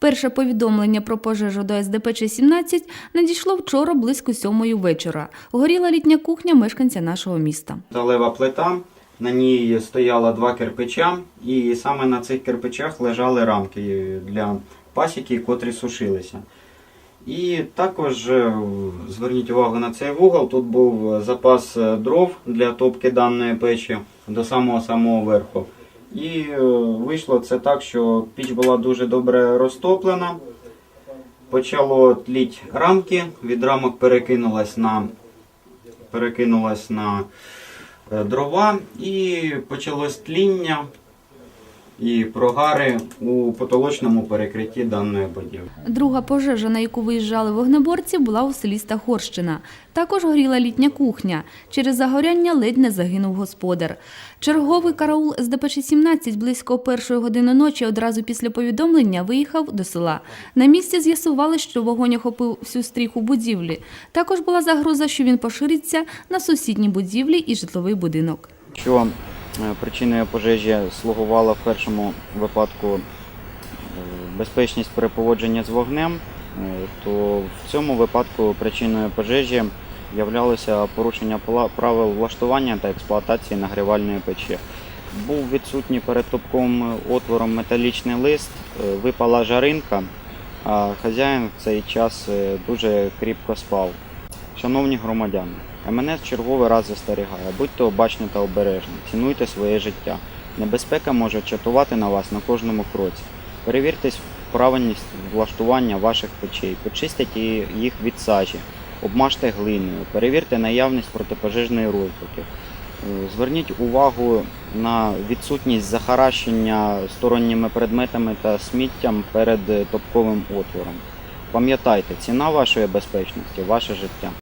Перше повідомлення про пожежу до СДПЧ-17 надійшло вчора близько сьомої вечора. Горіла літня кухня мешканця нашого міста. Металева плита, на ній стояло два кирпича, і саме на цих кирпичах лежали рамки для пасіки, котрі сушилися. І також е, зверніть увагу на цей вугол. Тут був запас е, дров для топки даної печі до самого самого верху. І е, вийшло це так, що піч була дуже добре розтоплена. Почало тліть рамки, від рамок перекинулась на, перекинулась на е, дрова і почалось тління і прогари у потолочному перекритті даної будівлі. Друга пожежа, на яку виїжджали вогнеборці, була у селі Стахорщина. Також горіла літня кухня. Через загоряння ледь не загинув господар. Черговий караул СДПЧ-17 близько першої години ночі одразу після повідомлення виїхав до села. На місці з'ясували, що вогонь охопив всю стріху будівлі. Також була загроза, що він пошириться на сусідні будівлі і житловий будинок. Що причиною пожежі слугувала в першому випадку е, безпечність при поводженні з вогнем, е, то в цьому випадку причиною пожежі являлося порушення правил влаштування та експлуатації нагрівальної печі. Був відсутній перед топковим отвором металічний лист, е, випала жаринка, а хазяїн в цей час е, дуже кріпко спав. Шановні громадяни, МНС черговий раз застерігає, будьте обачні та обережні, цінуйте своє життя. Небезпека може чатувати на вас на кожному кроці. Перевірте правильність влаштування ваших печей, почистіть їх від сажі, обмажте глиною, перевірте наявність протипожежної розбуки. Е, Зверніть увагу на відсутність захаращення сторонніми предметами та сміттям перед топковим отвором. Пам'ятайте, ціна вашої безпечності ваше життя.